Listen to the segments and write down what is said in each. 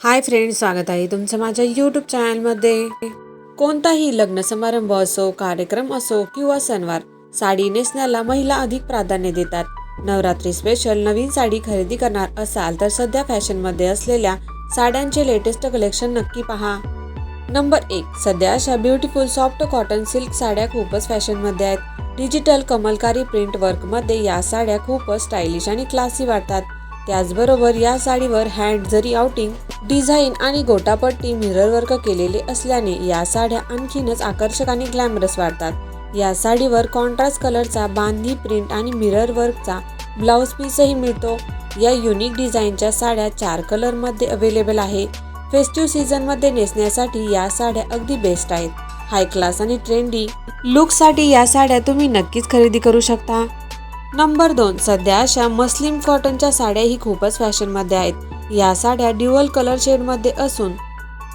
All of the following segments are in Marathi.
हाय फ्रेंड स्वागत आहे तुमचं माझ्या यूट्यूब चॅनलमध्ये. कोणताही लग्न समारंभ असो कार्यक्रम असो किंवा सणवार साडी नेसण्याला महिला अधिक प्राधान्य देतात. नवरात्री स्पेशल नवीन साडी खरेदी करणार असाल तर सध्या फॅशनमध्ये असलेल्या साड्यांचे लेटेस्ट कलेक्शन नक्की पहा. नंबर एक सध्या अशा ब्युटिफुल सॉफ्ट कॉटन सिल्क साड्या खूपच फॅशनमध्ये आहेत. डिजिटल कमलकारी प्रिंट वर्कमध्ये या साड्या खूपच स्टायलिश आणि क्लासी वाटतात. त्याचबरोबर या साडीवर हँड जरी आउटिंग डिझाईन आणि गोटापट्टी मिरर वर्क केलेले असल्याने या साड्या आणखीनच आकर्षक आणि ग्लॅमरस वाटतात. या साडीवर कॉन्ट्रास्ट कलरचा बांधी प्रिंट आणि मिरर वर्कचा ब्लाउज पीसही मिळतो. या युनिक डिझाईनच्या साड्या चार कलरमध्ये अवेलेबल आहे. फेस्टिव्ह सीझनमध्ये नेसण्यासाठी या साड्या अगदी बेस्ट आहेत. हाय क्लास आणि ट्रेंडी लुकसाठी या साड्या तुम्ही नक्कीच खरेदी करू शकता. नंबर दोन सध्या अशा मस्लिम कॉटनच्या साड्याही खूपच फॅशनमध्ये आहेत. या साड्या ड्युअल कलर शेडमध्ये असून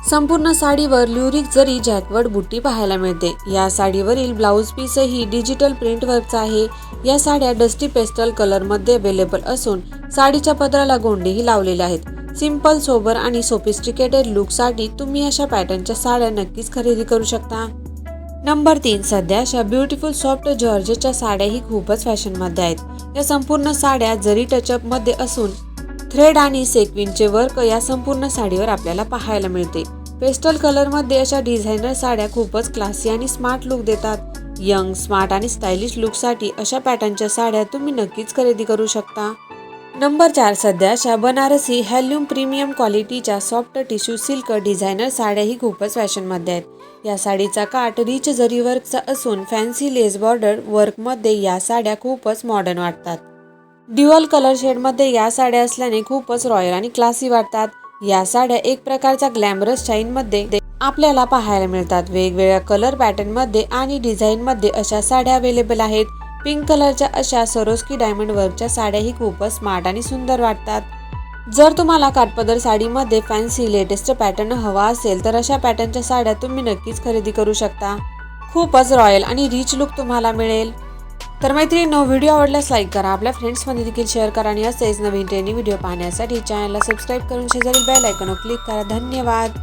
संपूर्ण साडीवर ल्युरिक जरी झॅटवर्ड बुट्टी पाहायला मिळते. या साडीवरील ब्लाऊज पीसही डिजिटल प्रिंटवर्कचा आहे. या साड्या डस्टी पेस्टल कलरमध्ये अवेलेबल असून साडीच्या पदराला गोंडेही लावलेले आहेत. सिंपल सोबर आणि सोफिस्टिकेटेड लुकसाठी तुम्ही अशा पॅटर्नच्या साड्या नक्कीच खरेदी करू शकता. नंबर तीन सध्या अशा ब्युटिफुल सॉफ्ट जॉर्जच्या साड्याही खूपच फॅशनमध्ये आहेत. या संपूर्ण साड्या जरी टचअपमध्ये असून थ्रेड आणि सेक्विनचे वर्क या संपूर्ण साडीवर आपल्याला पाहायला मिळते. पेस्टल कलरमध्ये अशा डिझायनर साड्या खूपच क्लासी आणि स्मार्ट लुक देतात. यंग स्मार्ट आणि स्टायलिश लुकसाठी अशा पॅटर्नच्या साड्या तुम्ही नक्कीच खरेदी करू शकता. नंबर चार सध्या अशा बनारसी हॅल्यूम प्रीमियम क्वालिटीच्या सॉफ्ट टिश्यू सिल्क डिझायनर साड्याही खूपच फॅशनमध्ये आहेत. या साडीचा काठ रिच जरी वर्कचा असून फॅन्सी लेस बॉर्डर वर्कमध्ये या साड्या खूपच मॉडर्न वाटतात. ड्युअल कलर शेडमध्ये या साड्या असल्याने खूपच रॉयल आणि क्लासी वाटतात. या साड्या एक प्रकारच्या ग्लॅमरस शाईनमध्ये आपल्याला पाहायला मिळतात. वेगवेगळ्या कलर पॅटर्नमध्ये आणि डिझाईनमध्ये अशा साड्या अवेलेबल आहेत. पिंक कलरच्या अशा सरोस्की डायमंडवरच्या साड्याही खूपच स्मार्ट आणि सुंदर वाटतात. जर तुम्हाला काटपदर साडीमध्ये फॅन्सी लेटेस्ट पॅटर्न हवा असेल तर अशा पॅटर्नच्या साड्या तुम्ही नक्कीच खरेदी करू शकता. खूपच रॉयल आणि रिच लुक तुम्हाला मिळेल. तर मैत्रिणींनो व्हिडिओ आवडल्यास लाईक करा आपल्या फ्रेंड्समध्ये देखील शेअर करा आणि असेच नवीन ट्रेनिंग व्हिडिओ पाहण्यासाठी चॅनलला सबस्क्राईब करून शेजारी बेल आयकॉनवर क्लिक करा. धन्यवाद!